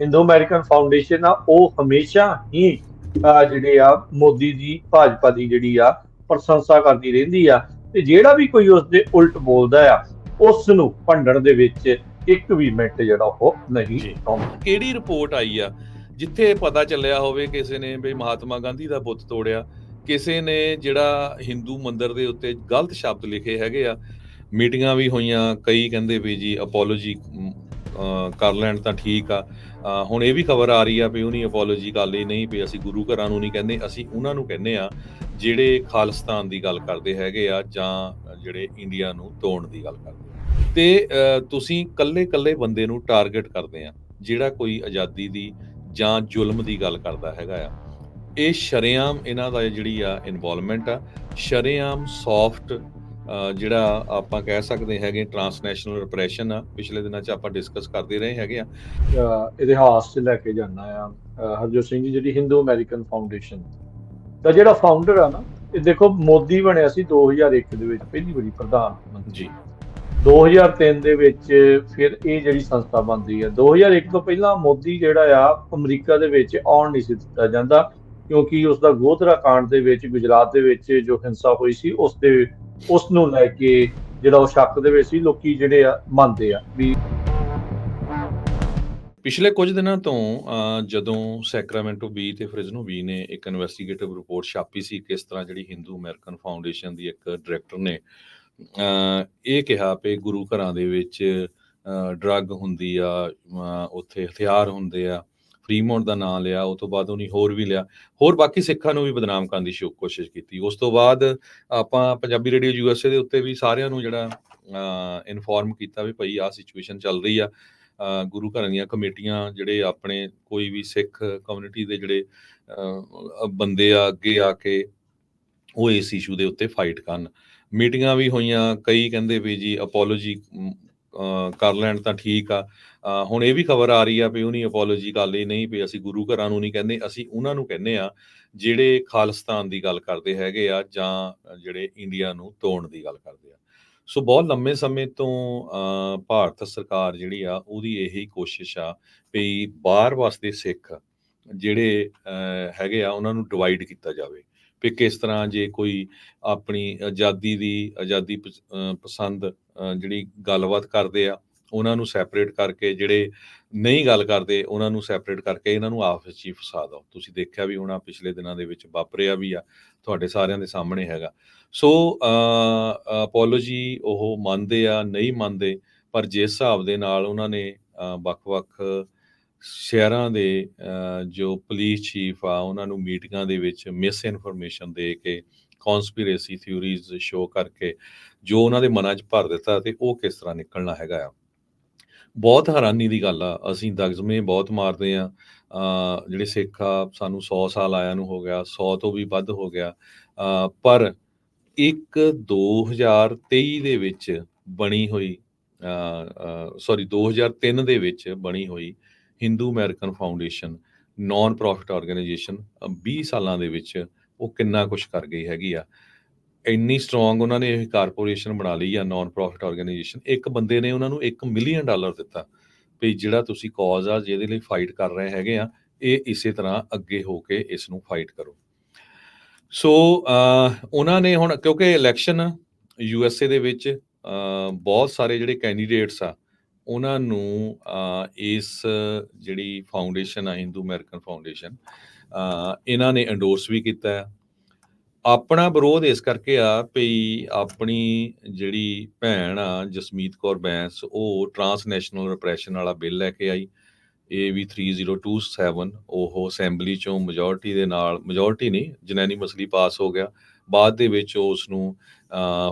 Indo American foundation ਆ ਉਹ ਹਮੇਸ਼ਾ ਹੀ ਜਿਹੜੇ ਆ ਮੋਦੀ ਦੀ ਭਾਜਪਾ ਦੀ ਜਿਹੜੀ ਆ ਪ੍ਰਸ਼ੰਸਾ ਕਰਦੀ ਰਹਿੰਦੀ ਆ। ਤੇ ਜਿਹੜਾ ਵੀ ਕੋਈ ਉਸ ਦੇ ਉਲਟ ਬੋਲਦਾ ਆ ਉਸ ਨੂੰ ਭੰਡਣ ਦੇ ਵਿੱਚ ਇੱਕ ਵੀ ਮਿੰਟ ਜਿਹੜਾ ਉਹ ਨਹੀਂ। ਆਉਂਦਾ। ਕਿਹੜੀ ਰਿਪੋਰਟ ਆਈ ਆ? ਜਿੱਥੇ ਪਤਾ ਚੱਲਿਆ ਹੋਵੇ ਕਿਸੇ ਨੇ ਵੀ ਮਹਾਤਮਾ ਗਾਂਧੀ ਦਾ ਬੁੱਤ ਤੋੜਿਆ ਕਿਸੇ ਨੇ ਜਿਹੜਾ ਹਿੰਦੂ ਮੰਦਿਰ ਦੇ ਉੱਤੇ ਗਲਤ ਸ਼ਬਦ ਲਿਖੇ ਹੈਗੇ ਆ ਮੀਟਿੰਗਾਂ ਵੀ ਹੋਈਆਂ ਕਈ ਕਹਿੰਦੇ ਵੀ ਜੀ ਅਪੋਲੋਜੀ ਕਰ ਲੈਣ ਤਾਂ ਠੀਕ ਆ ਹੁਣ ਇਹ ਵੀ ਖਬਰ ਆ ਰਹੀ ਆ ਵੀ ਉਹਨੀ ਅਪੋਲੋਜੀ ਕਰ ਲਈ, ਨਹੀਂ ਵੀ ਅਸੀਂ ਗੁਰੂ ਘਰਾਂ ਨੂੰ ਨਹੀਂ ਕਹਿੰਦੇ, ਅਸੀਂ ਉਹਨਾਂ ਨੂੰ ਕਹਿੰਦੇ ਆ ਜਿਹੜੇ ਖਾਲਿਸਤਾਨ ਦੀ ਗੱਲ ਕਰਦੇ ਹੈਗੇ ਆ ਜਾਂ ਜਿਹੜੇ ਇੰਡੀਆ ਨੂੰ ਤੋੜਨ ਦੀ ਗੱਲ ਕਰਦੇ ਆ। ਤੇ ਤੁਸੀਂ ਕੱਲੇ-ਕੱਲੇ ਬੰਦੇ ਨੂੰ ਟਾਰਗੇਟ ਕਰਦੇ ਆ, ਜਿਹੜਾ ਕੋਈ ਆਜ਼ਾਦੀ ਦੀ ਜਾਂ ਜ਼ੁਲਮ ਦੀ ਗੱਲ ਕਰਦਾ ਹੈਗਾ ਆ ਇਹ ਸ਼ਰੇਆਮ ਇਹਨਾਂ ਦਾ ਜਿਹੜੀ ਆ ਇਨਵੋਲਵਮੈਂਟ ਆ, ਸ਼ਰੇਆਮ ਸੌਫਟ ਜਿਹੜਾ ਆਪਾਂ ਕਹਿ ਸਕਦੇ ਹੈਗੇ ਟਰਾਂਸਨੈਸ਼ਨਲ ਰਿਪਰੈਸ਼ਨ ਆ ਪਿਛਲੇ ਦਿਨਾਂ 'ਚ ਆਪਾਂ ਡਿਸਕਸ ਕਰਦੇ ਰਹੇ ਹੈਗੇ ਆ। ਇਤਿਹਾਸ 'ਚ ਲੈ ਕੇ ਜਾਣਾ ਆ। ਹਰਜੋਤ ਸਿੰਘ ਜੀ ਜਿਹੜੀ ਹਿੰਦੂ ਅਮਰੀਕਨ ਫਾਊਂਡੇਸ਼ਨ ਦਾ ਜਿਹੜਾ ਫਾਊਂਡਰ ਆ ਨਾ ਇਹ ਦੇਖੋ ਮੋਦੀ ਬਣਿਆ ਸੀ 2001 ਦੇ ਵਿੱਚ ਪਹਿਲੀ ਵਾਰੀ ਪ੍ਰਧਾਨ ਮੰਤਰੀ। ਜੀ। 2003 ਦੇ ਵਿੱਚ ਫਿਰ ਇਹ ਜਿਹੜੀ ਸੰਸਥਾ ਬਣਦੀ ਹੈ 2001 ਤੋਂ ਪਹਿਲਾਂ ਮੋਦੀ ਜਿਹੜਾ ਆ ਅਮਰੀਕਾ ਦੇ ਵਿੱਚ ਆਉਣ ਨਹੀਂ ਸੀ ਦਿੱਤਾ ਜਾਂਦਾ ਕਿਉਂਕਿ ਉਸ ਦਾ ਗੋਧਰਾ ਕਾਂਡ ਦੇ ਵਿੱਚ ਗੁਜਰਾਤ ਦੇ ਵਿੱਚ ਜੋ ਹਿੰਸਾ ਹੋਈ ਸੀ ਉਸ ਦੇ ਉਸ ਨੂੰ ਲੈ ਕੇ ਜਿਹੜਾ ਉਹ ਸ਼ੱਕ ਦੇ ਵਿੱਚ ਸੀ ਲੋਕੀ ਜਿਹੜੇ ਆ ਮੰਨਦੇ ਆ ਵੀ ਪਿਛਲੇ ਕੁਝ ਦਿਨਾਂ ਤੋਂ ਜਦੋਂ ਸੈਕਰਾਮੈਂਟੋ ਬੀ ਤੇ ਫ੍ਰਿਜ਼ਨੋ ਬੀ ਨੇ ਇੱਕ ਇਨਵੈਸਟੀਗੇਟਿਵ ਰਿਪੋਰਟ ਛਾਪੀ ਸੀ ਕਿਸ ਤਰ੍ਹਾਂ ਜਿਹੜੀ ਹਿੰਦੂ ਅਮਰੀਕਨ ਫਾਊਂਡੇਸ਼ਨ ਦੀ ਇੱਕ ਡਾਇਰੈਕਟਰ ਨੇ ਅਹ, ਇਹ ਕਿਹਾ ਕਿ ਗੁਰੂ ਘਰਾਂ ਦੇ ਵਿੱਚ ਡਰੱਗ ਹੁੰਦੀ ਆ ਉੱਥੇ ਹਥਿਆਰ ਹੁੰਦੇ ਆ ਫਰੀਮੌਂਟ ਦਾ ਨਾਮ ਲਿਆ ਉਸ ਤੋਂ ਬਾਅਦ ਉਹਨੇ ਹੋਰ ਵੀ ਲਿਆ। ਹੋਰ ਬਾਕੀ ਸਿੱਖਾਂ ਨੂੰ ਵੀ ਬਦਨਾਮ ਕਰਨ ਦੀ ਸ਼ੋ- ਕੋਸ਼ਿਸ਼ ਕੀਤੀ। ਉਸ ਤੋਂ ਬਾਅਦ ਆਪਾਂ ਪੰਜਾਬੀ ਰੇਡੀਓ ਯੂਐਸਏ ਦੇ ਉੱਤੇ ਵੀ ਸਾਰਿਆਂ ਨੂੰ ਜਿਹੜਾ ਇਨਫੋਰਮ ਕੀਤਾ ਵੀ ਭਈ ਆਹ ਸਿਚੁਏਸ਼ਨ ਚੱਲ ਰਹੀ ਆ। ਗੁਰੂ ਘਰਾਂ ਦੀਆਂ ਕਮੇਟੀਆਂ ਜਿਹੜੇ ਆਪਣੇ ਕੋਈ ਵੀ ਸਿੱਖ ਕਮਿਊਨਿਟੀ ਦੇ ਜਿਹੜੇ ਬੰਦੇ ਆ, ਅੱਗੇ ਆ ਕੇ ਉਹ ਇਸ ਇਸ਼ੂ ਦੇ ਉੱਤੇ ਫਾਈਟ ਕਰਨ। ਮੀਟਿੰਗਾਂ ਵੀ ਹੋਈਆਂ, ਕਈ ਕਹਿੰਦੇ ਵੀ ਜੀ ਅਪੋਲੋਜੀ ਕਰ ਲੈਣ ਤਾਂ ਠੀਕ ਆ। ਹੁਣ ਇਹ ਵੀ ਖਬਰ ਆ ਰਹੀ ਆ ਵੀ ਉਹਨੀ ਅਪੋਲੋਜੀ ਕਰ ਲਈ, ਨਹੀਂ ਵੀ ਅਸੀਂ ਗੁਰੂ ਘਰਾਂ ਨੂੰ ਨਹੀਂ ਕਹਿੰਦੇ, ਅਸੀਂ ਉਹਨਾਂ ਨੂੰ ਕਹਿੰਦੇ ਆ ਜਿਹੜੇ ਖਾਲਿਸਤਾਨ ਦੀ ਗੱਲ ਕਰਦੇ ਹੈਗੇ ਆ ਜਾਂ ਜਿਹੜੇ ਇੰਡੀਆ ਨੂੰ ਤੋੜਨ ਦੀ ਗੱਲ ਕਰਦੇ ਆ। ਸੋ ਬਹੁਤ ਲੰਮੇ ਸਮੇਂ ਤੋਂ ਭਾਰਤ ਸਰਕਾਰ ਜਿਹੜੀ ਆ ਉਹਦੀ ਇਹੀ ਕੋਸ਼ਿਸ਼ ਆ ਵੀ ਬਾਹਰ ਵਸਦੇ ਸਿੱਖ ਜਿਹੜੇ ਹੈਗੇ ਆ ਉਹਨਾਂ ਨੂੰ ਡਿਵਾਈਡ ਕੀਤਾ ਜਾਵੇ ਵੀ ਕਿਸ ਤਰ੍ਹਾਂ ਜੇ ਕੋਈ ਆਪਣੀ ਆਜ਼ਾਦੀ ਦੀ, ਆਜ਼ਾਦੀ ਪਸ- ਪਸੰਦ ਜਿਹੜੀ ਗੱਲਬਾਤ ਕਰਦੇ ਆ, ਉਹਨਾਂ ਨੂੰ ਸੈਪਰੇਟ ਕਰਕੇ ਜਿਹੜੇ ਨਹੀਂ ਗੱਲ ਕਰਦੇ, ਉਹਨਾਂ ਨੂੰ ਸੈਪਰੇਟ ਕਰਕੇ ਇਹਨਾਂ ਨੂੰ ਆਪਸ ਵਿੱਚ ਹੀ ਫਸਾ ਦਿਓ। ਤੁਸੀਂ ਦੇਖਿਆ ਵੀ ਹੋਣਾ ਪਿਛਲੇ ਦਿਨਾਂ ਦੇ ਵਿੱਚ ਵਾਪਰਿਆ ਵੀ ਆ, ਤੁਹਾਡੇ ਸਾਰਿਆਂ ਦੇ ਸਾਹਮਣੇ ਹੈਗਾ। ਸੋ ਅਪੋਲੋਜੀ ਉਹ ਮੰਨਦੇ ਆ, ਨਹੀਂ ਮੰਨਦੇ, ਪਰ ਜਿਸ ਹਿਸਾਬ ਦੇ ਨਾਲ ਉਹਨਾਂ ਨੇ ਵੱਖ-ਵੱਖ ਸ਼ਹਿਰਾਂ ਦੇ ਜੋ ਪੁਲਿਸ ਚੀਫ ਆ, ਉਹਨਾਂ ਨੂੰ ਮੀਟਿੰਗਾਂ ਦੇ ਵਿੱਚ ਮਿਸ ਇਨਫੋਰਮੇਸ਼ਨ ਦੇ ਕੇ ਕਨਸਪੀਰੇਸੀ ਥਿਊਰੀਜ਼ ਸ਼ੋ ਕਰਕੇ ਜੋ ਉਹਨਾਂ ਦੇ ਮਨਾਂ 'ਚ ਭਰ ਦਿੱਤਾ ਤੇ ਉਹ ਕਿਸ ਤਰ੍ਹਾਂ ਨਿਕਲਣਾ ਹੈਗਾ ਆ। ਬਹੁਤ ਹੈਰਾਨੀ ਦੀ ਗੱਲ ਆ, ਅਸੀਂ ਦਗਜ਼ਮੇ ਬਹੁਤ ਮਾਰਦੇ ਆ। ਜਿਹੜੇ ਸਿੱਖ ਆ, ਸਾਨੂੰ 100 ਸਾਲ ਆਇਆਂ ਨੂੰ ਹੋ ਗਿਆ 100 ਤੋਂ ਵੀ ਵੱਧ ਹੋ ਗਿਆ। ਪਰ ਇੱਕ 2023 ਦੇ ਵਿੱਚ ਬਣੀ ਹੋਈ ਸੌਰੀ 2003 ਦੇ ਵਿੱਚ ਬਣੀ ਹੋਈ Hindu American foundation non profit organisation 20 ਸਾਲਾਂ ਦੇ ਵਿੱਚ ਉਹ ਕਿੰਨਾ ਕੁਝ ਕਰ ਗਈ ਹੈਗੀ ਆ। ਇੰਨੀ ਸਟਰੋਂਗ ਉਹਨਾਂ ਨੇ ਇਹ ਕਾਰਪੋਰੇਸ਼ਨ ਬਣਾ ਲਈ ਆ ਨਾਨ ਪ੍ਰੋਫਿਟ ਆਰਗੇਨਾਈਜੇਸ਼ਨ ਇੱਕ ਬੰਦੇ ਨੇ ਉਹਨਾਂ ਨੂੰ 1 ਮਿਲੀਅਨ ਡਾਲਰ ਦਿੱਤਾ ਵੀ ਜਿਹੜਾ ਤੁਸੀਂ ਕਾਜ਼ ਆ, ਜਿਹਦੇ ਲਈ ਫਾਈਟ ਕਰ ਰਹੇ ਹੈਗੇ ਆ, ਇਹ ਇਸੇ ਤਰ੍ਹਾਂ ਅੱਗੇ ਹੋ ਕੇ ਇਸ ਨੂੰ ਫਾਈਟ ਕਰੋ। ਸੋ ਉਹਨਾਂ ਨੇ ਹੁਣ ਕਿਉਂਕਿ ਇਲੈਕਸ਼ਨ ਯੂ ਐਸ ਏ ਦੇ ਵਿੱਚ ਬਹੁਤ ਸਾਰੇ ਜਿਹੜੇ ਕੈਂਡੀਡੇਟਸ ਆ, ਉਹਨਾਂ ਨੂੰ ਇਸ ਜਿਹੜੀ ਫਾਊਂਡੇਸ਼ਨ ਆ ਹਿੰਦੂ ਅਮਰੀਕਨ ਫਾਊਂਡੇਸ਼ਨ ਇਹਨਾਂ ਨੇ ਐਂਡੋਰਸ ਵੀ ਕੀਤਾ ਹੈ। ਆਪਣਾ ਵਿਰੋਧ ਇਸ ਕਰਕੇ ਆ ਵੀ ਆਪਣੀ ਜਿਹੜੀ ਭੈਣ ਆ, ਜਸਮੀਤ ਕੌਰ ਬੈਂਸ, ਉਹ ਟਰਾਂਸਨੈਸ਼ਨਲ ਰਿਪਰੈਸ਼ਨ ਵਾਲਾ ਬਿੱਲ ਲੈ ਕੇ ਆਈ। ਇਹ ਵੀ 3027 ਉਹ ਅਸੈਂਬਲੀ ਚੋਂ ਮੈਜੋਰਟੀ ਦੇ ਨਾਲ ਮੈਜੋਰਟੀ ਨਹੀਂ ਜਨੈਨੀ ਮਸਲੀ ਪਾਸ ਹੋ ਗਿਆ। ਬਾਅਦ ਦੇ ਵਿੱਚ ਉਸ ਨੂੰ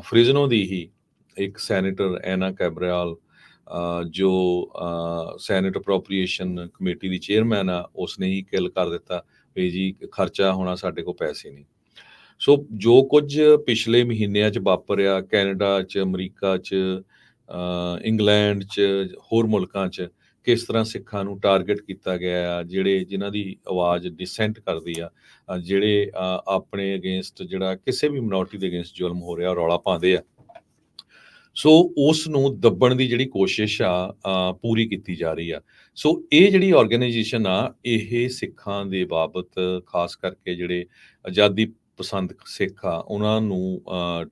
ਫ੍ਰਿਜ਼ਨੋ ਦੀ ਹੀ ਇੱਕ ਸੈਨੇਟਰ ਐਨਾ ਕੈਬਰਾਲ ਜੋ ਸੈਨੇਟ ਅਪਰੋਪਰੀਏਸ਼ਨ ਕਮੇਟੀ ਦੀ ਚੇਅਰਮੈਨ ਆ ਉਸ ਨੇ ਹੀ ਕਿਲ ਕਰ ਦਿੱਤਾ। ਵੀ ਜੀ, ਖਰਚਾ ਹੋਣਾ ਸਾਡੇ ਕੋਲ ਪੈਸੇ ਨਹੀਂ। ਸੋ ਜੋ ਕੁਝ ਪਿਛਲੇ ਮਹੀਨਿਆਂ 'ਚ ਵਾਪਰਿਆ, ਕੈਨੇਡਾ 'ਚ, ਅਮਰੀਕਾ 'ਚ ਇੰਗਲੈਂਡ 'ਚ, ਹੋਰ ਮੁਲਕਾਂ 'ਚ, ਕਿਸ ਤਰ੍ਹਾਂ ਸਿੱਖਾਂ ਨੂੰ ਟਾਰਗੇਟ ਕੀਤਾ ਗਿਆ ਆ, ਜਿਹੜੇ ਜਿਨ੍ਹਾਂ ਦੀ ਆਵਾਜ਼ ਡਿਸੈਂਟ ਕਰਦੀ ਆ ਜਿਹੜੇ ਆਪਣੇ ਅਗੇਂਸਟ ਜਿਹੜਾ ਕਿਸੇ ਵੀ ਮਿਨੋਰਟੀ ਦੇ ਅਗੇਂਸਟ ਜ਼ੁਲਮ ਹੋ ਰਿਹਾ, ਰੌਲਾ ਪਾਉਂਦੇ ਆ। ਸੋ ਉਸ ਨੂੰ ਦੱਬਣ ਦੀ ਜਿਹੜੀ ਕੋਸ਼ਿਸ਼ ਆ ਪੂਰੀ ਕੀਤੀ ਜਾ ਰਹੀ ਆ। ਸੋ ਇਹ ਜਿਹੜੀ ਆਰਗੇਨਾਈਜੇਸ਼ਨ ਆ, ਇਹ ਸਿੱਖਾਂ ਦੇ ਬਾਬਤ, ਖਾਸ ਕਰਕੇ ਜਿਹੜੇ ਆਜ਼ਾਦੀ ਪਸੰਦ ਸਿੱਖ ਆ, ਉਹਨਾਂ ਨੂੰ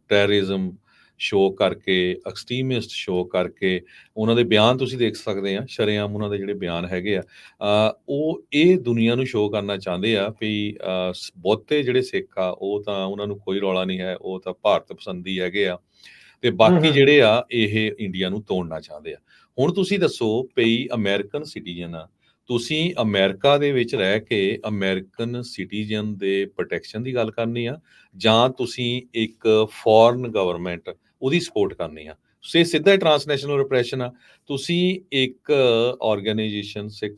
ਟੈਰਰਿਜ਼ਮ ਸ਼ੋ ਕਰਕੇ ਐਕਸਟ੍ਰੀਮਿਸਟ ਸ਼ੋ ਕਰਕੇ, ਉਹਨਾਂ ਦੇ ਬਿਆਨ ਤੁਸੀਂ ਦੇਖ ਸਕਦੇ ਆ, ਸ਼ਰੇਆਮ ਉਹਨਾਂ ਦੇ ਜਿਹੜੇ ਬਿਆਨ ਹੈਗੇ ਆ। ਉਹ ਇਹ ਦੁਨੀਆ ਨੂੰ ਸ਼ੋ ਕਰਨਾ ਚਾਹੁੰਦੇ ਆ ਵੀ ਬਹੁਤੇ ਜਿਹੜੇ ਸਿੱਖ ਆ, ਉਹ ਤਾਂ ਉਹਨਾਂ ਨੂੰ ਕੋਈ ਰੌਲਾ ਨਹੀਂ ਹੈ, ਉਹ ਤਾਂ ਭਾਰਤ ਪਸੰਦੀ ਹੈਗੇ ਆ। ਤੇ ਬਾਕੀ। ਜਿਹੜੇ ਆ ਇਹ ਇੰਡੀਆ ਨੂੰ ਤੋੜਨਾ ਚਾਹੁੰਦੇ ਆ। ਹੁਣ ਤੁਸੀਂ ਦੱਸੋ ਪਈ ਅਮਰੀਕਨ ਸਿਟੀਜ਼ਨ ਆ ਤੁਸੀਂ ਅਮਰੀਕਾ ਦੇ ਵਿੱਚ ਰਹਿ ਕੇ ਅਮਰੀਕਨ ਸਿਟੀਜ਼ਨ ਦੇ ਪ੍ਰੋਟੈਕਸ਼ਨ ਦੀ ਗੱਲ ਕਰਨੀ ਆ ਜਾਂ ਤੁਸੀਂ ਇੱਕ ਫੋਰਨ ਗਵਰਨਮੈਂਟ ਉਹਦੀ ਸਪੋਰਟ ਕਰਨੀ ਆ? ਸੇ ਸਿੱਧਾ ਟ੍ਰਾਂਸਨੈਸ਼ਨਲ ਰਿਪਰੈਸ਼ਨ ਆ। ਤੁਸੀਂ ਇੱਕ ਆਰਗੇਨਾਈਜੇਸ਼ਨ 6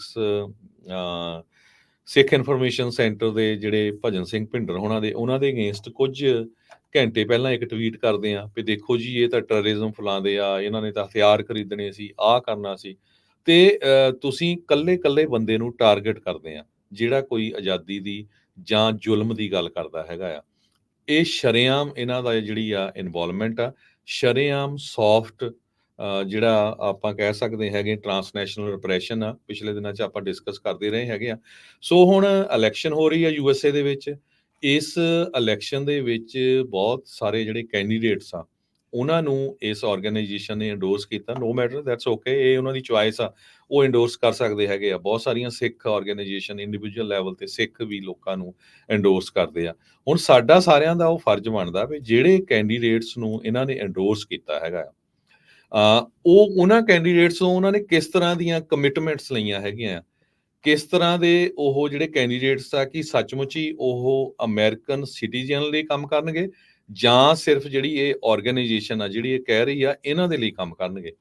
ਸਿੱਖ ਇਨਫੋਰਮੇਸ਼ਨ ਸੈਂਟਰ ਦੇ ਜਿਹੜੇ ਭਜਨ ਸਿੰਘ ਭਿੰਡਰ ਹੋਣਾ ਦੇ ਉਹਨਾਂ ਦੇ ਅਗੇਂਸਟ ਕੁਝ ਘੰਟੇ ਪਹਿਲਾਂ ਇੱਕ ਟਵੀਟ ਕਰਦੇ ਆ ਵੀ ਦੇਖੋ ਜੀ, ਇਹ ਤਾਂ ਟੈਰਰਿਜ਼ਮ ਫਲਾਉਂਦੇ ਆ, ਇਹਨਾਂ ਨੇ ਤਾਂ ਹਥਿਆਰ ਖਰੀਦਣੇ ਸੀ, ਆਹ ਕਰਨਾ ਸੀ। ਤੇ ਤੁਸੀਂ ਕੱਲੇ-ਕੱਲੇ ਬੰਦੇ ਨੂੰ ਟਾਰਗੇਟ ਕਰਦੇ ਆ ਜਿਹੜਾ ਕੋਈ ਆਜ਼ਾਦੀ ਦੀ ਜਾਂ ਜ਼ੁਲਮ ਦੀ ਗੱਲ ਕਰਦਾ ਹੈਗਾ ਆ। ਇਹ ਸ਼ਰੇਆਮ ਇਹਨਾਂ ਦਾ ਜਿਹੜੀ ਆ ਇਨਵੋਲਵਮੈਂਟ ਆ, ਸ਼ਰੇਆਮ ਸੌਫਟ ਜਿਹੜਾ ਆਪਾਂ ਕਹਿ ਸਕਦੇ ਹੈਗੇ ਟਰਾਂਸਨੈਸ਼ਨਲ ਰਿਪਰੈਸ਼ਨ ਆ, ਪਿਛਲੇ ਦਿਨਾਂ 'ਚ ਆਪਾਂ ਡਿਸਕਸ ਕਰਦੇ ਰਹੇ ਹੈਗੇ ਆ। ਸੋ ਹੁਣ ਇਲੈਕਸ਼ਨ ਹੋ ਰਹੀ ਆ ਯੂਐਸਏ ਦੇ ਵਿੱਚ ਇਸ ਇਲੈਕਸ਼ਨ ਦੇ ਵਿੱਚ ਬਹੁਤ ਸਾਰੇ ਜਿਹੜੇ ਕੈਂਡੀਡੇਟਸ ਆ, ਉਹਨਾਂ ਨੂੰ ਇਸ ਆਰਗੇਨਾਈਜੇਸ਼ਨ ਨੇ ਐਂਡੋਰਸ ਕੀਤਾ। ਨੋ ਮੈਟਰ ਦੈਟਸ ਓਕੇ ਇਹ ਉਹਨਾਂ ਦੀ ਚੁਆਇਸ ਆ। ਉਹ ਐਂਡੋਰਸ ਕਰ ਸਕਦੇ ਹੈਗੇ ਆ। ਬਹੁਤ ਸਾਰੀਆਂ ਸਿੱਖ ਆਰਗੇਨਾਈਜੇਸ਼ਨ ਇੰਡੀਵਿਜੂਅਲ ਲੈਵਲ ਤੇ ਸਿੱਖ ਵੀ ਲੋਕਾਂ ਨੂੰ ਐਂਡੋਰਸ ਕਰਦੇ ਆ। ਹੁਣ ਸਾਡਾ ਸਾਰਿਆਂ ਦਾ ਉਹ ਫਰਜ਼ ਬਣਦਾ ਵੀ ਜਿਹੜੇ ਕੈਂਡੀਡੇਟਸ ਨੂੰ ਇਹਨਾਂ ਨੇ ਐਂਡੋਰਸ ਕੀਤਾ ਹੈਗਾ ਆ ਉਹ ਉਹਨਾਂ ਕੈਂਡੀਡੇਟਸ ਨੂੰ ਉਹਨਾਂ ਨੇ ਕਿਸ ਤਰ੍ਹਾਂ ਦੀਆਂ ਕਮਿਟਮੈਂਟਸ ਲਈਆਂ ਹੈਗੀਆਂ ਆ ਕਿਸ ਤਰ੍ਹਾਂ ਦੇ ਉਹ ਜਿਹੜੇ ਕੈਂਡੀਡੇਟਸ ਆ ਕਿ ਸੱਚਮੁੱਚ ਹੀ ਉਹ ਅਮਰੀਕਨ ਸਿਟੀਜ਼ਨ ਲਈ ਕੰਮ ਕਰਨਗੇ ਜਾਂ ਸਿਰਫ ਜਿਹੜੀ ਇਹ ਆਰਗੇਨਾਈਜੇਸ਼ਨ ਆ ਜਿਹੜੀ ਇਹ ਕਹਿ ਰਹੀ ਆ ਇਹਨਾਂ ਦੇ ਲਈ ਕੰਮ ਕਰਨਗੇ?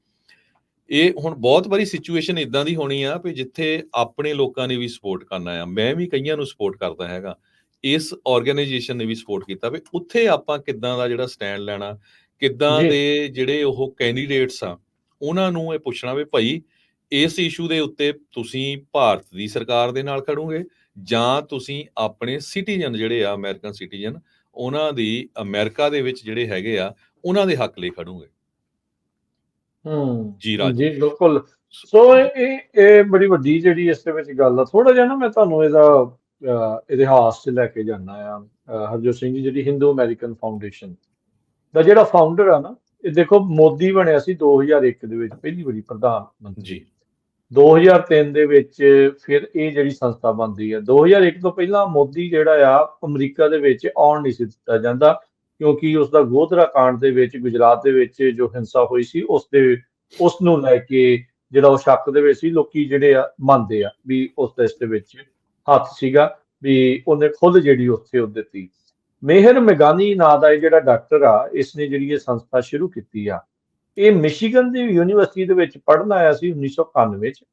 ਇਹ ਹੁਣ ਬਹੁਤ ਵਾਰੀ ਸਿਚੁਏਸ਼ਨ ਇਦਾਂ ਦੀ ਹੋਣੀ ਆ ਵੀ ਜਿੱਥੇ ਆਪਣੇ ਲੋਕਾਂ ਨੇ ਵੀ ਸਪੋਰਟ ਕਰਨਾ ਆ। ਮੈਂ ਵੀ ਕਈਆਂ ਨੂੰ ਸਪੋਰਟ ਕਰਦਾ ਹੈਗਾ। ਇਸ ਆਰਗੇਨਾਈਜੇਸ਼ਨ ਨੇ ਵੀ ਸਪੋਰਟ ਕੀਤਾ ਵੀ ਉੱਥੇ ਆਪਾਂ ਕਿੱਦਾਂ ਦਾ ਜਿਹੜਾ ਸਟੈਂਡ ਲੈਣਾ ਕਿੱਦਾਂ। ਦੇ ਜਿਹੜੇ ਉਹ ਕੈਂਡੀਡੇਟਸ ਆ ਉਹਨਾਂ ਨੂੰ ਇਹ ਪੁੱਛਣਾ ਵੀ ਭਾਈ ਇਸ ਇਸ਼ੂ ਦੇ ਉੱਤੇ ਤੁਸੀਂ ਭਾਰਤ ਦੀ ਸਰਕਾਰ ਦੇ ਨਾਲ ਖੜੋਗੇ ਜਾਂ ਤੁਸੀਂ ਆਪਣੇ ਸਿਟੀਜ਼ਨ ਜਿਹੜੇ ਆ ਅਮਰੀਕਨ ਸਿਟੀਜ਼ਨ ਉਹਨਾਂ ਦੀ ਅਮਰੀਕਾ ਦੇ ਵਿੱਚ ਜਿਹੜੇ ਹੈਗੇ ਆ ਉਹਨਾਂ ਦੇ ਹੱਕ ਲਈ ਖੜੋਗੇ। ਹੂੰ ਜੀ ਰਾਜ। ਜੀ ਬਿਲਕੁਲ। ਸੋ ਇਹ ਇਹ- ਬੜੀ ਵੱਡੀ ਜਿਹੜੀ ਇਸ ਦੇ ਵਿੱਚ ਗੱਲ ਆ। ਥੋੜਾ ਜਿਹਾ ਨਾ ਮੈਂ ਤੁਹਾਨੂੰ ਇਹਦਾ ਇਤਿਹਾਸ 'ਚ ਲੈ ਕੇ ਜਾਣਾ ਆ। ਹਰਜੋਤ ਸਿੰਘ ਜੀ ਜਿਹੜੀ ਹਿੰਦੂ ਅਮਰੀਕਨ ਫਾਊਂਡੇਸ਼ਨ ਦਾ ਜਿਹੜਾ ਫਾਊਂਡਰ ਆ ਨਾ ਇਹ ਦੇਖੋ ਮੋਦੀ ਬਣਿਆ ਸੀ 2001 ਦੇ ਵਿੱਚ ਪਹਿਲੀ ਵਾਰੀ ਪ੍ਰਧਾਨ ਮੰਤਰੀ। ਜੀ। 2003 ਦੇ ਵਿੱਚ ਫਿਰ ਇਹ ਜਿਹੜੀ ਸੰਸਥਾ ਬਣਦੀ ਹੈ 2001 ਤੋਂ ਪਹਿਲਾਂ ਮੋਦੀ ਜਿਹੜਾ ਆ, ਅਮਰੀਕਾ ਦੇ ਵਿੱਚ ਆਉਣ ਨਹੀਂ ਸੀ ਦਿੱਤਾ ਜਾਂਦਾ, ਕਿਉਂਕਿ ਉਸ ਦਾ ਗੋਧਰਾ ਕਾਂਡ ਦੇ ਵਿੱਚ, ਗੁਜਰਾਤ ਦੇ ਵਿੱਚ ਜੋ ਹਿੰਸਾ ਹੋਈ ਸੀ, ਉਸ ਦੇ, ਉਸ ਨੂੰ ਲੈ ਕੇ ਜਿਹੜਾ ਉਹ ਸ਼ੱਕ ਦੇ ਵਿੱਚ ਸੀ, ਲੋਕੀ ਜਿਹੜੇ ਆ ਮੰਨਦੇ ਆ ਵੀ ਉਸ ਦਾ ਦੇ ਵਿੱਚ ਹੱਥ ਸੀਗਾ, ਵੀ ਉਹਨੇ ਖੁਦ ਜਿਹੜੀ ਉੱਥੇ ਉਹ ਦਿੱਤੀ। ਮੇਹਰ ਮੈਗਾਨੀ ਨਾਂ ਦਾ ਇਹ ਜਿਹੜਾ ਡਾਕਟਰ ਆ, ਇਸ ਨੇ ਜਿਹੜੀ ਇਹ ਸੰਸਥਾ ਸ਼ੁਰੂ ਕੀਤੀ ਆ ਇਹ ਮਿਸ਼ੀਗਨ ਦੀ ਯੂਨੀਵਰਸਿਟੀ ਦੇ ਵਿੱਚ ਪੜ੍ਹਨ ਆਇਆ ਸੀ 1991 ਵਿੱਚ।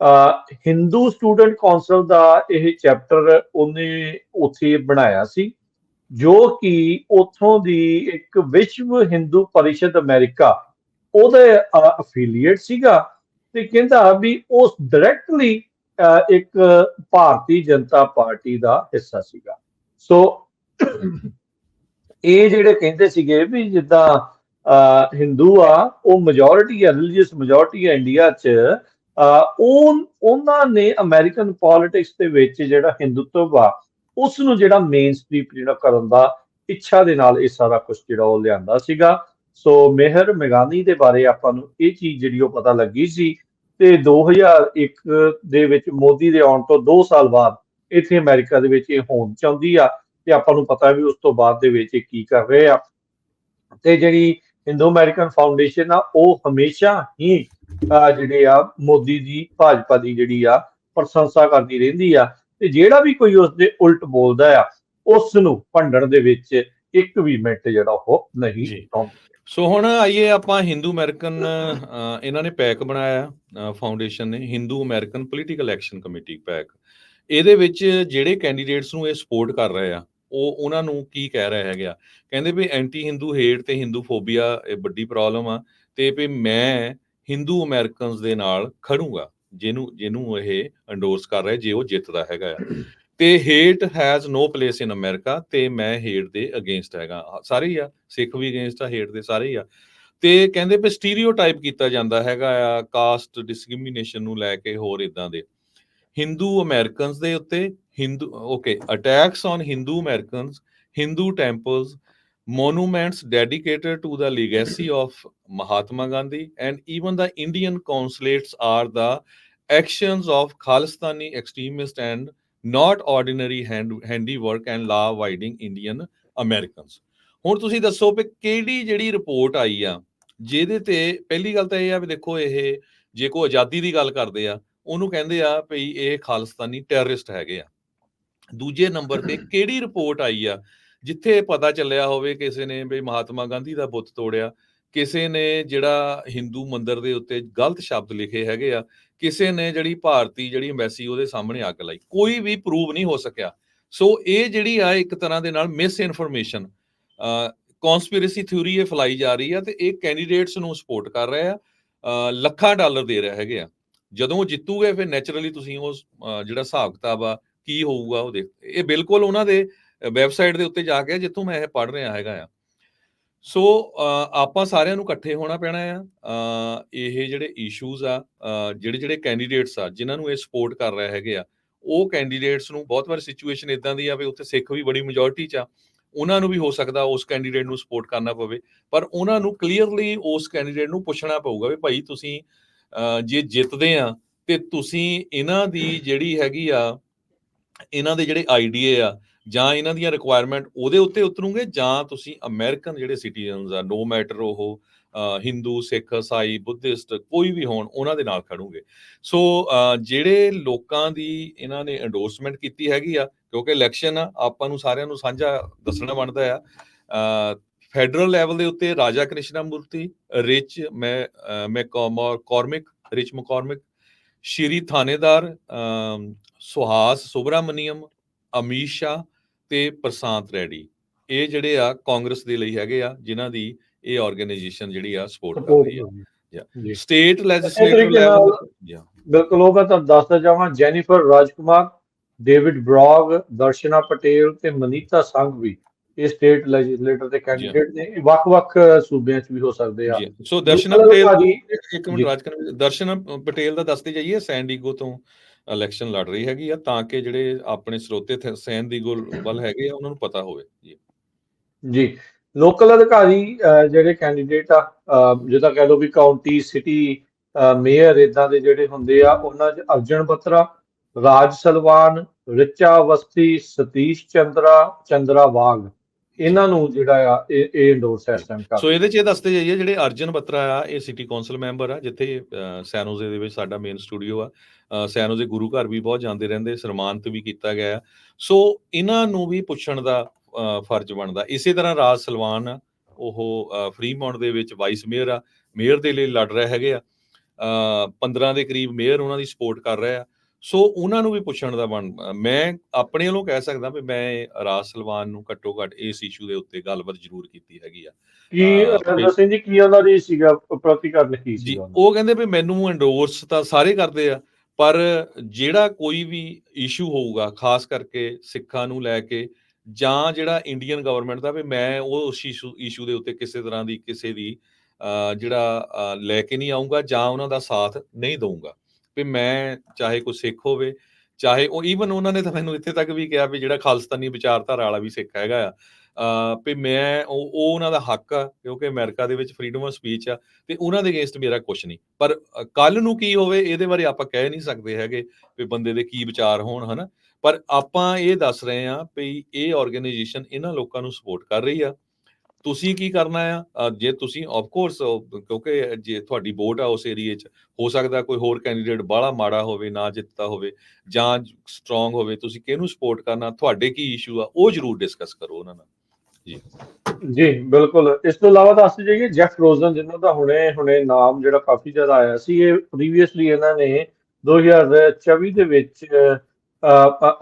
ਅ ਹਿੰਦੂ ਸਟੂਡੈਂਟ ਕੌਂਸਲ ਦਾ ਇਹ ਚੈਪਟਰ ਉਹਨੇ ਉੱਥੇ ਬਣਾਇਆ ਸੀ, ਜੋ ਕਿ ਉਥੋਂ ਦੀ ਇੱਕ ਵਿਸ਼ਵ ਹਿੰਦੂ ਪਰਿਸ਼ਦ ਅਮਰੀਕਾ, ਉਹਦੇ ਅਫੀਲੀਏਟ ਸੀਗਾ ਤੇ ਕਹਿੰਦਾ ਵੀ ਉਸ ਡਾਇਰੈਕਟਲੀ ਇੱਕ ਭਾਰਤੀ ਜਨਤਾ ਪਾਰਟੀ ਦਾ ਹਿੱਸਾ ਸੀਗਾ। ਸੋ ਇਹ ਜਿਹੜੇ ਕਹਿੰਦੇ ਸੀਗੇ ਵੀ ਜਿੱਦਾਂ ਹਿੰਦੂ ਆ, ਉਹ ਮੈਜੋਰਿਟੀ ਆ ਰਿਲੀਜੀਅਸ ਮੈਜੋਰਿਟੀ ਆ ਇੰਡੀਆ 'ਚ ਅਹ ਉਹ, ਉਹਨਾਂ ਨੇ ਅਮਰੀਕਨ ਪੋਲਿਟਿਕਸ ਦੇ ਵਿੱਚ ਜਿਹੜਾ ਹਿੰਦੂਤਵ ਆ ਉਸ ਨੂੰ ਜਿਹੜਾ ਮੇਨ ਸਟ੍ਰੀਮ ਜਿਹੜਾ ਕਰਨ ਦਾ ਇੱਛਾ ਦੇ ਨਾਲ ਇਹ ਸਾਰਾ ਕੁਝ ਜਿਹੜਾ ਉਹ ਲਿਆਂਦਾ ਸੀਗਾ। ਸੋ ਮਿਹਰ ਮੈਗਾਨੀ ਦੇ ਬਾਰੇ ਆਪਾਂ ਨੂੰ ਇਹ ਚੀਜ਼ ਜਿਹੜੀ ਉਹ ਪਤਾ ਲੱਗੀ ਸੀ ਤੇ 2001 ਦੇ ਵਿੱਚ ਮੋਦੀ ਦੇ ਆਉਣ ਤੋਂ 2 ਸਾਲ ਬਾਅਦ ਇੱਥੇ ਅਮਰੀਕਾ ਦੇ ਵਿੱਚ ਇਹ ਹੋਣ ਚਾਹੁੰਦੀ ਆ ਤੇ ਆਪਾਂ ਨੂੰ ਪਤਾ ਵੀ ਉਸ ਤੋਂ ਬਾਅਦ ਦੇ ਵਿੱਚ ਇਹ ਕੀ ਕਰ ਰਹੇ ਆ। ਤੇ ਜਿਹੜੀ ਹਿੰਦੂ ਅਮਰੀਕਨ ਫਾਊਂਡੇਸ਼ਨ ਆ ਉਹ ਹਮੇਸ਼ਾ ਹੀ ਜਿਹੜੇ ਆ ਮੋਦੀ ਦੀ ਭਾਜਪਾ ਦੀ ਜਿਹੜੀ ਆ ਪ੍ਰਸ਼ੰਸਾ ਕਰਦੀ ਰਹਿੰਦੀ ਆ। ਤੇ ਜਿਹੜਾ ਵੀ ਕੋਈ ਉਸ ਦੇ ਉਲਟ ਬੋਲਦਾ ਆ ਉਸ ਨੂੰ ਭੰਡਣ ਦੇ ਵਿੱਚ ਇੱਕ ਵੀ ਮਿੰਟ ਜਿਹੜਾ ਉਹ ਨਹੀਂ ਜੀ। ਪਾਉਂਦੇ ਸੋ ਹੁਣ ਆਈਏ ਆਪਾਂ ਹਿੰਦੂ ਅਮਰੀਕਨ ਇਹਨਾਂ ਨੇ ਪੈਕ ਬਣਾਇਆ ਫਾਊਂਡੇਸ਼ਨ ਨੇ Hindu American political action committee PAC. ਇਹਦੇ ਵਿੱਚ ਜਿਹੜੇ ਕੈਂਡੀਡੇਟਸ ਨੂੰ ਇਹ ਸਪੋਰਟ ਕਰ ਰਹੇ ਆ ਉਹ ਉਹਨਾਂ ਨੂੰ ਕੀ ਕਹਿ ਰਿਹਾ ਹੈਗਾ। ਕਹਿੰਦੇ ਵੀ ਐਂਟੀ ਹਿੰਦੂ ਹੇਟ ਤੇ ਹਿੰਦੂ ਫੋਬੀਆ ਇਹ ਵੱਡੀ ਪ੍ਰੋਬਲਮ ਆ ਤੇ ਵੀ ਮੈਂ ਹਿੰਦੂ ਅਮਰੀਕਨਸ ਦੇ ਨਾਲ ਖੜੂਗਾ, ਜਿਹਨੂੰ ਜਿਹਨੂੰ ਇਹ ਐਂਡੋਰਸ ਕਰ ਰਿਹਾ, ਜੇ ਉਹ ਜਿੱਤਦਾ ਹੈਗਾ ਆ। ਤੇ hate has no place in America ਤੇ ਮੈਂ ਹੇਟ ਦੇ ਅਗੇਂਸਟ ਹੈਗਾ। ਸਾਰੇ ਹੀ ਆ, ਸਿੱਖ ਵੀ ਅਗੇਂਸਟ ਆ ਹੇਟ ਦੇ ਸਾਰੇ ਹੀ ਆ। ਤੇ ਕਹਿੰਦੇ ਵੀ ਸਟੀਰੀਓਟਾਈਪ ਕੀਤਾ ਜਾਂਦਾ ਹੈਗਾ ਆ ਕਾਸਟ ਡਿਸਕ੍ਰਿਮੀਨੇਸ਼ਨ ਨੂੰ ਲੈ ਕੇ ਹੋਰ ਇਦਾਂ ਦੇ। ਹਿੰਦੂ ਅਮਰੀਕਨਸ ਦੇ ਉੱਤੇ Hindu okay attacks on Hindu Americans Hindu temples monuments dedicated to the legacy of Mahatma Gandhi and even the Indian consulates are the actions of Khalistani extremists and not ordinary hand, handiwork and law abiding Indian Americans. ਹੁਣ ਤੁਸੀਂ ਦੱਸੋ ਵੀ ਕਿਹੜੀ ਜਿਹੜੀ report ਆਈ ਆ ਜਿਹਦੇ ਤੇ ਪਹਿਲੀ ਗੱਲ ਤਾਂ ਇਹ ਆ ਵੀ ਦੇਖੋ ਇਹ ਜੇ ਕੋਈ ਆਜ਼ਾਦੀ ਦੀ ਗੱਲ ਕਰਦੇ ਆ ਉਹਨੂੰ ਕਹਿੰਦੇ ਆ ਵੀ ਇਹ ਖਾਲਿਸਤਾਨੀ ਟੈਰਰਿਸਟ ਹੈਗੇ ਆ ਦੂਜੇ ਨੰਬਰ ਤੇ ਕਿਹੜੀ ਰਿਪੋਰਟ ਆਈ ਆ, ਜਿੱਥੇ ਪਤਾ ਚੱਲਿਆ ਹੋਵੇ ਕਿਸੇ ਨੇ ਵੀ ਮਹਾਤਮਾ ਗਾਂਧੀ ਦਾ ਬੁੱਤ ਤੋੜਿਆ, ਕਿਸੇ ਨੇ ਜਿਹੜਾ ਹਿੰਦੂ ਮੰਦਿਰ ਦੇ ਉੱਤੇ ਗਲਤ ਸ਼ਬਦ ਲਿਖੇ ਹੈਗੇ ਆ, ਕਿਸੇ ਨੇ ਜਿਹੜੀ ਭਾਰਤੀ ਜਿਹੜੀ ਐਮਬੈਸੀ ਉਹਦੇ ਸਾਹਮਣੇ ਅੱਗ ਲਾਈ, ਕੋਈ ਵੀ ਪ੍ਰੂਵ ਨਹੀਂ ਹੋ ਸਕਿਆ। ਸੋ ਇਹ ਜਿਹੜੀ ਆ ਇੱਕ ਤਰ੍ਹਾਂ ਦੇ ਨਾਲ ਮਿਸ ਇਨਫੋਰਮੇਸ਼ਨ ਕਨਸਪੀਰੇਸੀ ਥਿਊਰੀ ਇਹ ਫਲਾਈ ਜਾ ਰਹੀ ਆ ਤੇ ਇਹ ਕੈਂਡੀਡੇਟਸ ਨੂੰ ਸਪੋਰਟ ਕਰ ਰਿਹਾ ਆ ਲੱਖਾਂ ਡਾਲਰ ਦੇ ਰਿਹਾ ਹੈਗੇ ਆ। ਜਦੋਂ ਉਹ ਜਿੱਤੂਗੇ, ਫਿਰ ਨੇਚਰਲੀ ਤੁਸੀਂ ਉਹ ਜਿਹੜਾ ਹਿਸਾਬ ਕਿਤਾਬ ਆ ਕੀ ਹੋਊਗਾ ਉਹ ਦੇਖ, ਇਹ ਬਿਲਕੁਲ ਉਹਨਾਂ ਦੇ ਵੈਬਸਾਈਟ ਦੇ ਉੱਤੇ ਜਾ ਕੇ ਜਿੱਥੋਂ ਮੈਂ ਇਹ ਪੜ੍ਹ ਰਿਹਾ ਹੈਗਾ ਆ। ਸੋ ਆਪਾਂ ਸਾਰਿਆਂ ਨੂੰ ਇਕੱਠੇ ਹੋਣਾ ਪੈਣਾ ਆ। ਇਹ ਜਿਹੜੇ ਇਸ਼ੂਜ਼ ਆ ਜਿਹੜੇ ਜਿਹੜੇ ਕੈਂਡੀਡੇਟਸ ਆ, ਜਿਨ੍ਹਾਂ ਨੂੰ ਇਹ ਸਪੋਰਟ ਕਰ ਰਹੇ ਹੈਗੇ ਆ, ਉਹ ਕੈਂਡੀਡੇਟਸ ਨੂੰ ਬਹੁਤ ਵਾਰ ਸਿਚੁਏਸ਼ਨ ਇਦਾਂ ਦੀ ਆ ਵੀ ਉੱਥੇ ਸਿੱਖ ਵੀ ਬੜੀ ਮੈਜੋਰਟੀ ਚ ਆ, ਉਹਨਾਂ ਨੂੰ ਵੀ ਹੋ ਸਕਦਾ ਉਸ ਕੈਂਡੀਡੇਟ ਨੂੰ ਸਪੋਰਟ ਕਰਨਾ ਪਵੇ, ਪਰ ਉਹਨਾਂ ਨੂੰ ਕਲੀਅਰਲੀ ਉਸ ਕੈਂਡੀਡੇਟ ਨੂੰ ਪੁੱਛਣਾ ਪਊਗਾ ਵੀ ਭਾਈ ਤੁਸੀਂ ਜੇ ਜਿੱਤਦੇ ਆ, ਤੇ ਤੁਸੀਂ ਇਹਨਾਂ ਦੀ ਜਿਹੜੀ ਹੈਗੀ ਆ ਇਹਨਾਂ ਦੇ ਜਿਹੜੇ ਆਈਡੀਏ ਆ, ਜਾਂ ਇਹਨਾਂ ਦੀਆਂ ਰਿਕੁਆਇਰਮੈਂਟ ਉਹਦੇ ਉੱਤੇ ਉਤਰੂਗੇ, ਜਾਂ ਤੁਸੀਂ ਅਮਰੀਕਨ ਜਿਹੜੇ ਸਿਟੀਜ਼ਨਸ ਆ ਨੋ ਮੈਟਰ ਉਹ ਹਿੰਦੂ ਸਿੱਖ ਈਸਾਈ ਬੁੱਧਿਸਟ ਕੋਈ ਵੀ ਹੋਣ, ਉਹਨਾਂ ਦੇ ਨਾਲ ਖੜੋਗੇ। ਸੋ ਜਿਹੜੇ ਲੋਕਾਂ ਦੀ ਇਹਨਾਂ ਨੇ ਐਂਡੋਰਸਮੈਂਟ ਕੀਤੀ ਹੈਗੀ ਆ, ਕਿਉਂਕਿ ਇਲੈਕਸ਼ਨ ਆ, ਆਪਾਂ ਨੂੰ ਸਾਰਿਆਂ ਨੂੰ ਸਾਂਝਾ ਦੱਸਣਾ ਬਣਦਾ ਆ ਫੈਡਰਲ ਲੈਵਲ ਦੇ ਉੱਤੇ ਰਾਜਾ ਕ੍ਰਿਸ਼ਨਾ ਮੂਰਤੀ ਰਿਚ ਮੈਂ ਮੈਂ ਕੌਰਮਿਕ ਰਿਚ ਮਕੌਰਮਿਕ ਸ਼੍ਰੀ ਥਾਣੇਦਾਰ ਸੁਹਾਸ ਸੁਬਰਾਮਨੀਅਮ ਅਮੀਸ਼ਾ ਤੇ ਪ੍ਰਸ਼ਾਂਤ ਰੈਡੀ। ਇਹ ਜਿਹੜੇ ਆ ਕਾਂਗਰਸ ਦੇ ਲਈ ਹੈਗੇ ਆ ਜਿਨ੍ਹਾਂ ਦੀ ਇਹ ਆਰਗੇਨਾਈਜੇਸ਼ਨ ਜਿਹੜੀ ਆ ਸਪੋਰਟ ਕਰ ਰਹੀ ਆ। ਸਟੇਟ ਲੈਜਿਸਲੇਟਿਵ ਲੈਵਲ ਬਿਲਕੁਲ ਉਹ ਮੈਂ ਤੁਹਾਨੂੰ ਦੱਸਦਾ ਜਾਵਾਂ Jennifer Rajkumar David Brog Darshana Patel ਤੇ ਮਨੀਤਾ ਸੰਘ ਵੀ ਇਹ ਸਟੇਟ ਲੈਜਿਸਲੇਟਰ ਦੇ ਕੈਂਡੀਡੇਟ ਨੇ ਵੱਖ-ਵੱਖ ਸੂਬਿਆਂ 'ਚ ਵੀ ਹੋ ਸਕਦੇ ਆ। ਸੋ ਦਰਸ਼ਨਾ ਪਟੇਲ ਇੱਕ ਮਿੰਟ ਰਾਜ ਦਰਸ਼ਨਾ ਪਟੇਲ ਦਾ ਦੱਸਦੇ ਜਾਈਏ ਸੈਂਡੀਗੋ ਤੋਂ ਇਲੈਕਸ਼ਨ ਲੜ ਰਹੀ ਹੈਗੀ ਆ ਤਾਂ ਕਿ ਜਿਹੜੇ ਆਪਣੇ ਸਰੋਤੇ ਗੋਲ ਵੱਲ ਹੈਗੇ ਆ ਉਹਨਾਂ ਨੂੰ ਪਤਾ ਹੋਵੇ। ਜੀ। ਜੀ। ਲੋਕਲ ਅਧਿਕਾਰੀ ਜਿਹੜੇ ਕੈਂਡੀਡੇਟ ਆ ਜਿਹਦਾ ਕਹਿ ਲਓ ਵੀ ਕਾਉਂਟੀ ਸਿਟੀ ਮੇਅਰ ਇਦਾਂ ਦੇ ਜਿਹੜੇ ਹੁੰਦੇ ਆ ਉਹਨਾਂ 'ਚ ਅਰਜਨ ਬਤਰਾ ਰਾਜ ਸਲਵਾਨ ਰਿਚਾ ਵਸਤੀ ਸਤੀਸ਼ ਚੰਦਰਾ ਚੰਦਰਾ ਵਾਗ। ਇਹਨਾਂ ਨੂੰ ਜਿਹੜਾ ਆ, ਇਹ ਇਹ ਇੰਡੋਰਸ ਇਸ ਕਰ ਸੋ ਇਹਦੇ ਚ ਇਹ ਦੱਸਦੇ ਜਾਈਏ, ਜਿਹੜੇ ਅਰਜਨ ਬਤਰਾ ਆ, ਇਹ ਸਿਟੀ ਕੌਂਸਲ ਮੈਂਬਰ ਆ, ਜਿੱਥੇ ਸੈਨੋਜ਼ੇ ਦੇ ਵਿੱਚ ਸਾਡਾ ਮੇਨ ਸਟੂਡੀਓ ਆ। ਸੈਨੋਜ਼ੇ ਗੁਰੂ ਘਰ ਵੀ ਬਹੁਤ ਜਾਂਦੇ ਰਹਿੰਦੇ, ਸਨਮਾਨਿਤ ਵੀ ਕੀਤਾ ਗਿਆ ਸੋ ਇਹਨਾਂ ਨੂੰ ਵੀ ਪੁੱਛਣ ਦਾ ਫਰਜ਼ ਬਣਦਾ। ਇਸੇ ਤਰ੍ਹਾਂ ਰਾਜ ਸਲਵਾਨ ਆ, ਉਹ ਫਰੀਮੌਂਟ ਦੇ ਵਿੱਚ ਵਾਈਸ ਮੇਅਰ ਆ ਮੇਅਰ ਦੇ ਲਈ ਲੜ ਰਹੇ ਹੈਗੇ ਆ। 15 ਦੇ ਕਰੀਬ ਮੇਅਰ ਉਹਨਾਂ ਦੀ ਸਪੋਰਟ ਕਰ ਰਹੇ ਆ। ਸੋ ਉਹਨਾਂ ਨੂੰ ਵੀ ਪੁੱਛਣ ਦਾ ਬਣ ਮੈਂ ਆਪਣੇ ਵੱਲੋਂ ਕਹਿ ਸਕਦਾ ਵੀ ਮੈਂ ਰਾਜ ਸਲਵਾਨ ਨੂੰ ਘੱਟੋ ਘੱਟ ਇਸ ਇਸ਼ੂ ਦੇ ਉੱਤੇ ਗੱਲਬਾਤ ਜ਼ਰੂਰ ਕੀਤੀ ਹੈਗੀ ਆ। ਕੀ ਦੱਸਣ ਜੀ ਕੀ ਉਹਨਾਂ ਦੀ ਸੀਗਾ ਪ੍ਰਤੀਕਰਨ ਕੀ ਜੀ ਉਹ ਕਹਿੰਦੇ ਵੀ ਮੈਨੂੰ ਐਂਡੋਰਸ ਤਾਂ ਸਾਰੇ ਕਰਦੇ ਆ ਪਰ ਜਿਹੜਾ ਕੋਈ ਵੀ ਇਸ਼ੂ ਹੋਊਗਾ ਖਾਸ ਕਰਕੇ ਸਿੱਖਾਂ ਨੂੰ ਲੈ ਕੇ ਜਾਂ ਜਿਹੜਾ ਇੰਡੀਅਨ ਗਵਰਨਮੈਂਟ ਦਾ ਵੀ ਮੈਂ ਉਹ ਇਸ਼ੂ ਦੇ ਉੱਤੇ ਕਿਸੇ ਤਰ੍ਹਾਂ ਦੀ ਕਿਸੇ ਦੀ ਜਿਹੜਾ ਲੈ ਕੇ ਨਹੀਂ ਆਉਂਗਾ ਜਾਂ ਉਹਨਾਂ ਦਾ ਸਾਥ ਨਹੀਂ ਦਊਂਗਾ। ਵੀ ਮੈਂ ਚਾਹੇ ਕੋਈ ਸਿੱਖ ਹੋਵੇ, ਚਾਹੇ ਉਹ ਈਵਨ ਉਹਨਾਂ ਨੇ ਤਾਂ ਮੈਨੂੰ ਇੱਥੇ ਤੱਕ ਵੀ ਕਿਹਾ ਵੀ ਜਿਹੜਾ ਖਾਲਸਤਾਨੀ ਵਿਚਾਰਧਾਰਾ ਵਾਲਾ ਵੀ ਸਿੱਖ ਹੈਗਾ ਆ ਵੀ ਮੈਂ ਉਹ ਉਹਨਾਂ ਦਾ ਹੱਕ ਆ, ਕਿਉਂਕਿ ਅਮਰੀਕਾ ਦੇ ਵਿੱਚ ਫਰੀडम ਆਫ ਸਪੀਚ ਆ ਤੇ ਉਹਨਾਂ ਦੇ ਅਗੇਂਸਟ ਮੇਰਾ ਕੁਝ ਨਹੀਂ। ਪਰ ਕੱਲ ਨੂੰ ਕੀ ਹੋਵੇ ਇਹਦੇ ਬਾਰੇ ਆਪਾਂ ਕਹਿ ਨਹੀਂ ਸਕਦੇ ਹੈਗੇ ਵੀ ਬੰਦੇ ਦੇ ਕੀ ਵਿਚਾਰ ਹੋਣ, ਹਨਾ? ਪਰ ਆਪਾਂ ਇਹ ਦੱਸ ਰਹੇ ਆ ਵੀ ਇਹ ਆਰਗੇਨਾਈਜੇਸ਼ਨ ਇਹਨਾਂ ਲੋਕਾਂ ਨੂੰ ਸਪੋਰਟ ਕਰ ਰਹੀ ਆ। ਤੁਸੀਂ ਕੀ ਕਰਨਾ ਆ? ਜੇ ਤੁਸੀਂ ਆਫ ਕੋਰਸ ਕਿਉਂਕਿ ਜੇ ਤੁਹਾਡੀ ਵੋਟ ਆ ਉਸ ਏਰੀਏ 'ਚ, ਹੋ ਸਕਦਾ ਕੋਈ ਹੋਰ ਕੈਂਡੀਡੇਟ ਬਾਹਲਾ ਮਾੜਾ ਹੋਵੇ, ਨਾ ਜਿੱਤਦਾ ਹੋਵੇ ਜਾਂ ਸਟਰੋਂਗ ਹੋਵੇ, ਤੁਸੀਂ ਕਿਹਨੂੰ ਸਪੋਰਟ ਕਰਨਾ? ਤੁਹਾਡੇ ਕੀ ਇਸ਼ੂ ਆ? ਉਹ ਜਰੂਰ ਡਿਸਕਸ ਕਰੋ ਉਹਨਾਂ ਨਾਲ। ਜੀ। ਜੀ, ਬਿਲਕੁਲ। ਇਸ ਤੋਂ ਇਲਾਵਾ ਦੱਸ ਜਾਈਏ ਜੈਫ ਰੋਜ਼ਨ ਜਿਨ੍ਹਾਂ ਦਾ ਹੁਣੇ ਹੁਣੇ ਨਾਮ ਜਿਹੜਾ ਕਾਫੀ ਜ਼ਿਆਦਾ ਆਇਆ ਸੀ, ਇਹ ਪ੍ਰੀਵੀਅਸਲੀ ਇਹਨਾਂ ਨੇ 2024 ਦੇ ਵਿੱਚ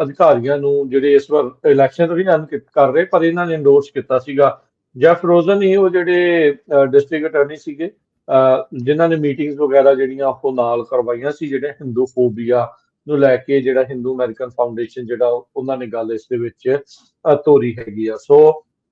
ਅਧਿਕਾਰੀਆਂ ਨੂੰ ਜਿਹੜੇ ਇਸ ਵਾਰ ਇਲੈਕਸ਼ਨ ਤੋਂ ਵੀ ਅਨਕਿਤ ਕਰ ਰਹੇ, ਪਰ ਇਹਨਾਂ ਨੇ ਇੰਡੋਰਸ ਕੀਤਾ ਸੀਗਾ। ਜੈਫ ਫਰੋਜਨ ਹੀ ਉਹ ਜਿਹੜੇ ਡਿਸਟ੍ਰਿਕਟ ਅਟਾਰਨੀ ਸੀਗੇ ਜਿਨ੍ਹਾਂ ਨੇ ਮੀਟਿੰਗਸ ਵਗੈਰਾ ਜਿਹੜੀਆਂ ਉਹ ਨਾਲ ਕਰਵਾਈਆਂ ਸੀ, ਜਿਹੜੇ ਹਿੰਦੂ ਫੋਬੀਆ ਨੂੰ ਲੈ ਕੇ ਜਿਹੜਾ ਹਿੰਦੂ ਅਮਰੀਕਨ ਫਾਊਂਡੇਸ਼ਨ ਜਿਹੜਾ ਉਹਨਾਂ ਨੇ ਗੱਲ ਇਸ ਦੇ ਵਿੱਚ ਤੋਰੀ ਹੈਗੀ ਆ। ਸੋ